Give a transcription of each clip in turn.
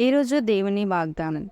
ఈరోజు దేవుని వాగ్దానం.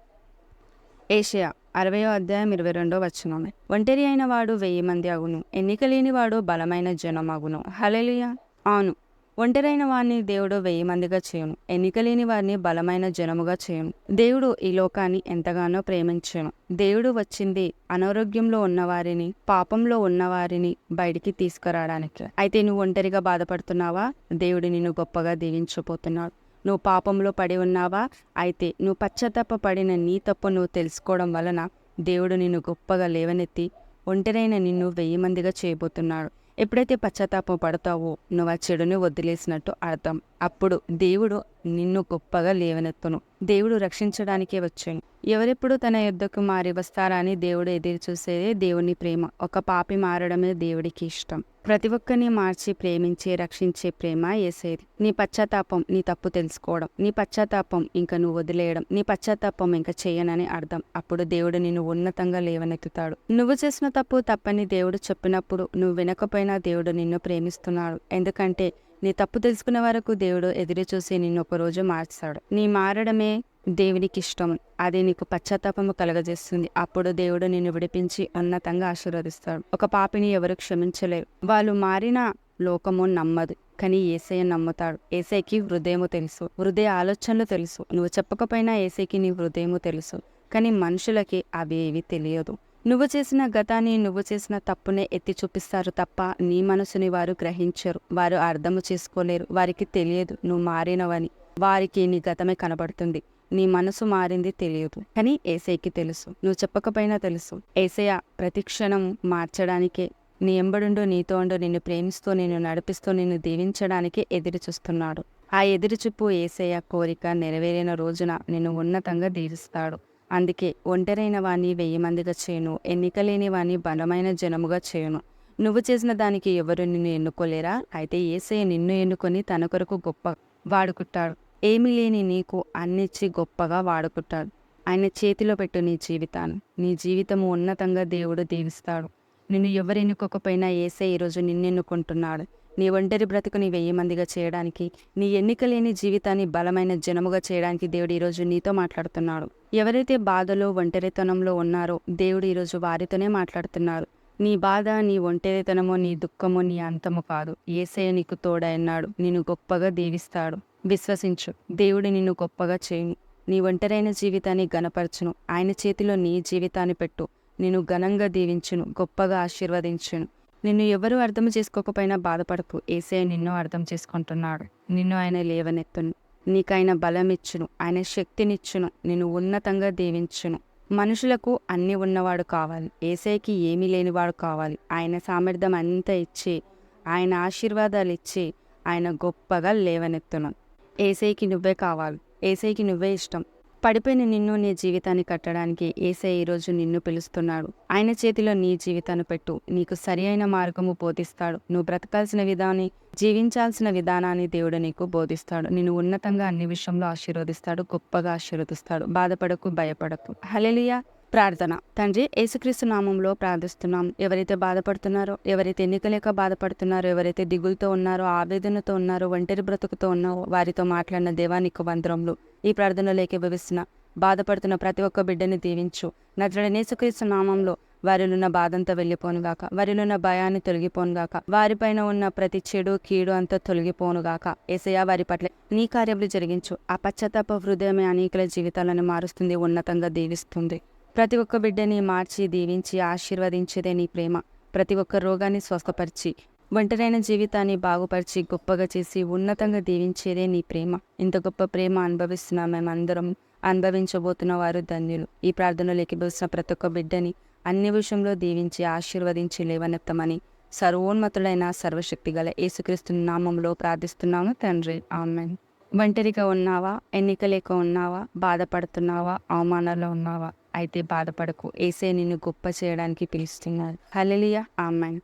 ఏషియా అరవయో అధ్యాయం ఇరవై రెండో వచనమే. ఒంటరి అయిన వాడు వెయ్యి మంది అగును. ఎన్నిక లేని వాడు బలమైన జనం అగును. హలెలుయా అవును. ఒంటరైన వారిని దేవుడు వెయ్యి మందిగా చేయను. ఎన్నిక లేని వారిని బలమైన జనముగా చేయను. దేవుడు ఈ లోకాన్ని ఎంతగానో ప్రేమించను. దేవుడు వచ్చింది అనారోగ్యంలో ఉన్నవారిని పాపంలో ఉన్నవారిని బయటికి తీసుకురావడానికి. అయితే నువ్వు ఒంటరిగా బాధపడుతున్నావా? దేవుడు నిన్ను గొప్పగా దీవించబోతున్నాడు. నువ్వు పాపంలో పడి ఉన్నావా? అయితే నువ్వు పశ్చాత్తాప పడిన నీ తప్పు నువ్వు తెలుసుకోవడం వలన దేవుడు నిన్ను గొప్పగా లేవనెత్తి ఒంటరైన నిన్ను వెయ్యి మందిగా చేయబోతున్నాడు. ఎప్పుడైతే పశ్చాత్తాపం పడతావో నువ్వు ఆ చెడుని వదిలేసినట్టు అర్థం. అప్పుడు దేవుడు నిన్ను గొప్పగా లేవనెత్తును. దేవుడు రక్షించడానికే వచ్చాను ఎవరెప్పుడు తన యుద్ధకు మారి వస్తారా అని దేవుడు ఎదురు చూసేదే దేవుని ప్రేమ. ఒక పాపి మారడమే దేవుడికి ఇష్టం. ప్రతి ఒక్కరిని మార్చి ప్రేమించి రక్షించే ప్రేమ ఏసేది. నీ పశ్చాత్తాపం నీ తప్పు తెలుసుకోవడం. నీ పశ్చాత్తాపం ఇంకా నువ్వు వదిలేయడం. నీ పశ్చాత్తాపం ఇంకా చేయనని అర్థం. అప్పుడు దేవుడు నిన్ను ఉన్నతంగా లేవనెత్తుతాడు. నువ్వు చేసిన తప్పు తప్పని దేవుడు చెప్పినప్పుడు నువ్వు వినకపోయినా దేవుడు నిన్ను ప్రేమిస్తున్నాడు. ఎందుకంటే నీ తప్పు తెలుసుకున్న వరకు దేవుడు ఎదురు చూసి నిన్ను ఒకరోజు మార్చాడు. నీ మారడమే దేవునికి ఇష్టం. అది నీకు పశ్చాత్తాపము కలగజేస్తుంది. అప్పుడు దేవుడు నిన్ను విడిపించి ఉన్నతంగా ఆశీర్వదిస్తాడు. ఒక పాపిని ఎవరు క్షమించలేరు. వాళ్ళు మారిన లోకము నమ్మదు కానీ ఏసయ్య నమ్ముతాడు. ఏసైకి హృదయము తెలుసు. హృదయ ఆలోచనలు తెలుసు. నువ్వు చెప్పకపోయినా ఏసైకి నీ హృదయము తెలుసు కానీ మనుషులకి అవి ఏవి తెలియదు. నువ్వు చేసిన గతాన్ని నువ్వు చేసిన తప్పునే ఎత్తి చూపిస్తారు తప్ప నీ మనసుని వారు గ్రహించరు. వారు అర్థము చేసుకోలేరు. వారికి తెలియదు నువ్వు మారినవని. వారికి నీ గతమే కనబడుతుంది. నీ మనసు మారింది తెలియదు. కానీ ఏసైకి తెలుసు. నువ్వు చెప్పకపోయినా తెలుసు. ఏసయ్య ప్రతి క్షణం మార్చడానికే నీ ఎంబడుండు నీతో ఉండు నిన్ను ప్రేమిస్తూ నిన్ను నడిపిస్తూ నిన్ను దీవించడానికి ఎదురు చూస్తున్నాడు. ఆ ఎదురుచూపు ఏసయ్య కోరిక నెరవేరిన రోజున నిన్ను ఉన్నతంగా దీవిస్తాడు. అందుకే ఒంటరైన వాణ్ణి వెయ్యి మందిగా చేయను ఎన్నికలేని వాణ్ణి బలమైన జనముగా చేయను. నువ్వు చేసిన దానికి ఎవరు నిన్ను ఎన్నుకోలేరా? అయితే ఏసయ్య నిన్ను ఎన్నుకొని తన కొరకు గొప్ప వాడుకుంటాడు. ఏమీ లేని నీకు అన్నిచ్చి గొప్పగా వాడుకుంటాడు. ఆయన చేతిలో పెట్టు నీ జీవితాన్ని. నీ జీవితము ఉన్నతంగా దేవుడు దీవిస్తాడు. నిన్ను ఎవరు ఎన్నుకోకపోయినా ఏసే ఈరోజు నిన్నెన్నుకుంటున్నాడు నీ ఒంటరి బ్రతుకుని వెయ్యి మందిగా చేయడానికి? నీ ఎన్నిక లేని జీవితాన్ని బలమైన జనముగా చేయడానికి దేవుడు ఈరోజు నీతో మాట్లాడుతున్నాడు. ఎవరైతే బాధలో ఒంటరితనంలో ఉన్నారో దేవుడు ఈరోజు వారితోనే మాట్లాడుతున్నారు. నీ బాధ నీ ఒంటరితనము నీ దుఃఖము నీ అంతము కాదు. ఏసయ్య నీకు తోడైనాడు నిన్ను గొప్పగా దీవిస్తాడు. విశ్వసించు. దేవుడు నిన్ను గొప్పగా చేయను. నీ ఒంటరైన జీవితాన్ని గనపరచును ఆయన చేతిలో నీ జీవితాన్ని పెట్టు. నిన్ను ఘనంగా దీవించును. గొప్పగా ఆశీర్వదించును. నిన్ను ఎవరు అర్థం చేసుకోకపోయినా బాధపడకు. ఏసే నిన్ను అర్థం చేసుకుంటున్నాడు. నిన్ను ఆయన లేవనెత్తును. నీకైన బలం ఇచ్చును ఆయన శక్తినిచ్చును. నిన్ను ఉన్నతంగా దీవించును. మనుషులకు అన్ని ఉన్నవాడు కావాలి. ఏసైకి ఏమీ లేనివాడు కావాలి. ఆయన సామర్థ్యం అంతా ఇచ్చి ఆయన ఆశీర్వాదాలు ఇచ్చి ఆయన గొప్పగా లేవనెత్తును. ఏసైకి నువ్వే కావాలి. ఏసైకి నువ్వే ఇష్టం. పడిపోయిన నిన్ను నీ జీవితాన్ని కట్టడానికి ఏసై ఈరోజు నిన్ను పిలుస్తున్నాడు. ఆయన చేతిలో నీ జీవితాన్ని పెట్టు. నీకు సరి అయిన మార్గము బోధిస్తాడు. నువ్వు బ్రతకాల్సిన విధాన్ని జీవించాల్సిన విధానాన్ని దేవుడు నీకు బోధిస్తాడు. నిన్ను ఉన్నతంగా అన్ని విషయంలో ఆశీర్వదిస్తాడు. గొప్పగా ఆశీర్వదిస్తాడు. బాధపడకు భయపడకు. హలెలియా ప్రార్థన. తండ్రి యేసుక్రీస్తు నామంలో ప్రార్థిస్తున్నాం. ఎవరైతే బాధపడుతున్నారో ఎవరైతే ఎన్నికలేక బాధపడుతున్నారో ఎవరైతే దిగులతో ఉన్నారో ఆవేదనతో ఉన్నారో ఒంటరి బ్రతుకుతో ఉన్నారో వారితో మాట్లాడిన దేవానికి వందరంలో ఈ ప్రార్థనలో ఏకీభవిస్తున్న బాధపడుతున్న ప్రతి ఒక్క బిడ్డని దీవించు. నజరడ యేసుక్రీస్తు నామంలో వారిలున్న బాధంతా వెళ్ళిపోనుగాక వారిలున్న భయాన్ని తొలగిపోనుగాక వారిపైన ఉన్న ప్రతి చెడు కీడు అంతా తొలగిపోనుగాక. ఏసయ్య వారి పట్ల నీ కార్యములు జరిగించు. ఆ పశ్చాత్తాప హృదయమే అనేకల జీవితాలను మారుస్తుంది ఉన్నతంగా దీవిస్తుంది. ప్రతి ఒక్క బిడ్డని మార్చి దీవించి ఆశీర్వదించేదే నీ ప్రేమ. ప్రతి ఒక్క రోగాన్ని స్వస్థపరిచి ఒంటరైన జీవితాన్ని బాగుపరిచి గొప్పగా చేసి ఉన్నతంగా దీవించేదే నీ ప్రేమ. ఇంత గొప్ప ప్రేమ అనుభవిస్తున్నా మేమందరం. అనుభవించబోతున్న వారు ధన్యులు. ఈ ప్రార్థనలో ఎక్కిపోసిన ప్రతి ఒక్క బిడ్డని అన్ని విషయంలో దీవించి ఆశీర్వదించి లేవనెత్తమని సర్వోన్నతుడైన సర్వశక్తి గల యేసుక్రీస్తు నామంలో ప్రార్థిస్తున్నాము తండ్రి. ఆమెన్. ఒంటరిగా ఉన్నావా? ఎన్నిక లేక ఉన్నావా? బాధపడుతున్నావా? అవమానాల్లో ఉన్నావా? అయితే బాధపడకు. ఏసే నిన్ను గొప్ప చేయడానికి పిలుస్తున్నారు. Hallelujah amen.